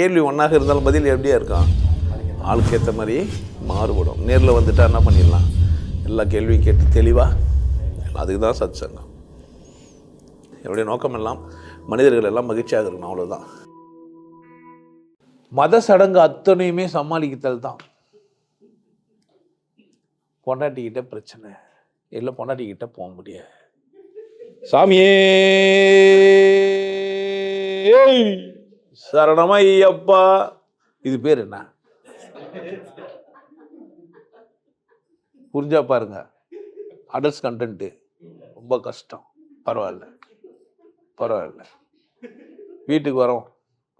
கேள்வி ஒன்றாக இருந்தாலும் பதில் எப்படியா இருக்கும்? ஆளுக்கு ஏற்ற மாதிரி மாறுபடும். நேரில் வந்துட்டால் என்ன பண்ணிடலாம்? எல்லா கேள்வியும் கேட்டு தெளிவாக அதுக்கு தான் சத் சங்கம் என்னுடைய நோக்கம் எல்லாம் மனிதர்கள் எல்லாம் மகிழ்ச்சியாக இருக்கணும் அவ்வளோதான் மத சடங்கு அத்தனையுமே சமாளிக்கத்தல் தான். பொண்டாட்டிக்கிட்ட பிரச்சனை. இல்லை பொண்டாட்டிக்கிட்ட போக முடியாது. சாமியே! சரணமா ஐயப்பா இது பேர் என்ன? புரிஞ்சா பாருங்க. அடல்ட்ஸ் கண்டென்ட்டு ரொம்ப கஷ்டம். பரவாயில்ல. பரவாயில்ல. வீட்டுக்கு வரோம்.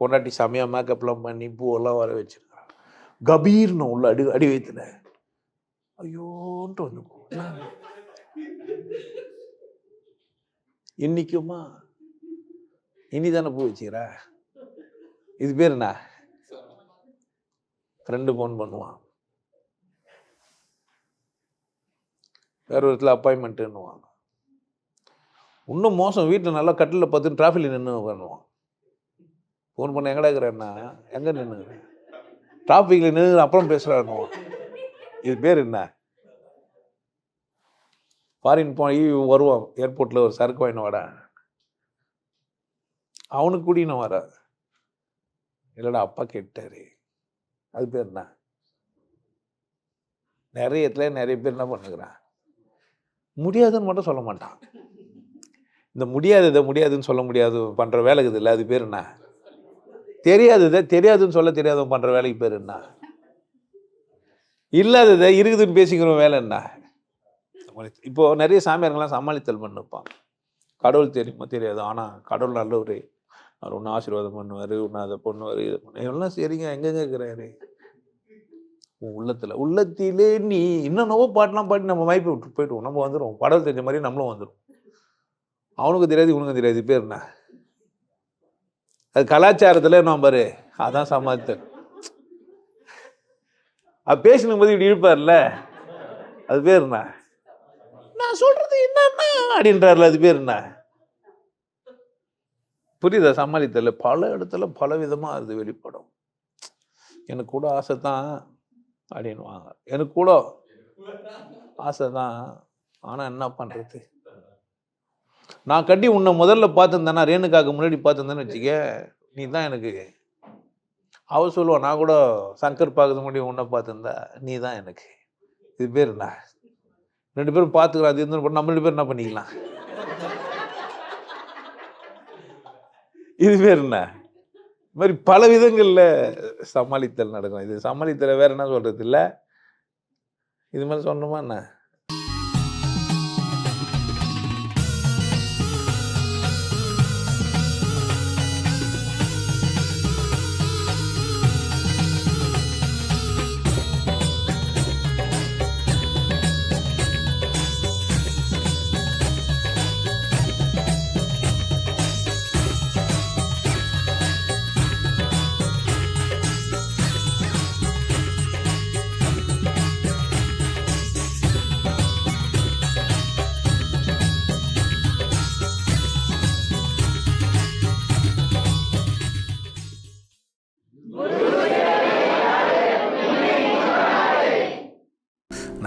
பொண்டாட்டி செமையாக மேக்கப்லாம் பண்ணி பூவெல்லாம் வர வச்சுருக்கான் கபீர்னு உள்ள அடி அடி வைத்துல ஐயோன்ட்டு வந்து இன்னைக்குமா? இனி தானே பூ வச்சுக்கிறேன் இது பேர் என்ன? ஃப்ரெண்டு ஃபோன் பண்ணுவான். வேறு ஒருத்தில் அப்பாயின்மெண்ட்டுன்னுவாங்க இன்னும் மோசம் வீட்டில் நல்லா கட்டில் பார்த்து டிராஃபிக்கில் நின்று பண்ணுவான் ஃபோன் பண்ண எங்கடா இருக்கிறேன்னா எங்கே நின்று டிராஃபிக்கில் நின்று அப்புறம் பேசுகிறான்னுவான் இது பேர் என்ன? ஃபாரின் போய் வருவான். ஏர்போர்ட்டில் ஒரு சரக்கு வாங்கின வாடா. அவனுக்கு கூடின வர இல்லைடா அப்பா கேட்டார். அது பேர் என்ன? நிறைய இடத்துல நிறைய பேர் என்ன பண்ணுகிறான்? முடியாதுன்னு மட்டும் சொல்ல மாட்டான். இந்த முடியாததை முடியாதுன்னு சொல்ல முடியாது பண்ணுற வேலைக்கு இல்லை அது பேர் என்ன? தெரியாததை தெரியாதுன்னு சொல்ல தெரியாதவன் பண்ணுற வேலைக்கு பேர் என்ன? இல்லாததை இருக்குதுன்னு பேசிக்கிற வேலை என்ன? இப்போது நிறைய சாமியாருங்கெல்லாம் சமாளித்தல் பண்ணிருப்பான். கடவுள் தெரியுமா தெரியாது ஆனால் கடவுள் நல்லவர். அவர் ஒன்று ஆசீர்வாதம் பண்ணுவார் ஒன்று அதை பண்ணுவார் இதை பண்ணு. எல்லாம் சரிங்க எங்கெங்க இருக்கிறாரு? உன் உள்ளத்தில். உள்ளத்திலே நீ இன்னொன்னவோ பாட்டெலாம் பாட்டி நம்ம வாய்ப்பு விட்டு போயிடுவோம். நம்ம வந்துடுவோம் பாடல் தெரிஞ்ச மாதிரி நம்மளும் வந்துடும் அவனுக்கு தெரியாது இவனுக்கு தெரியாது. பேர் என்ன? அது கலாச்சாரத்தில் நான் பாரு. அதான் சமாளித்தல் அது பேசணும் போது இப்படி இழுப்பார்ல. அது பேர் என்ன? நான் சொல்றது என்னன்னா அப்படின்றார்ல அது பேர் என்ன? புரியுதா? சமாளித்தல பல இடத்துல பல விதமாக அது வெளிப்படும். எனக்கு கூட ஆசை தான் அப்படின்வாங்க எனக்கு கூட ஆசை தான். ஆனால் என்ன பண்ணுறது நான் கட்டி உன்னை முதல்ல பார்த்துருந்தேன்னா ரேணுக்காக்கு முன்னாடி பார்த்துருந்தேன்னு வச்சுக்க நீ தான் எனக்கு அவ சொல்லுவா நான் கூட சங்கர் பார்க்கறது முன்னாடி உன்னை பார்த்துருந்தா நீ தான் எனக்கு. இது பேர் என்ன? ரெண்டு பேரும் பார்த்துக்கலாம் அது இருந்து நம்ம ரெண்டு பேரும் என்ன பண்ணிக்கலாம்? இது பேர் என்ன? இது மாதிரி பல விதங்களில் சமாளித்தல் நடக்கும். இது சமாளித்தலை வேறு என்ன சொல்கிறது இல்லை இது மாதிரி சொன்னோமா என்ன?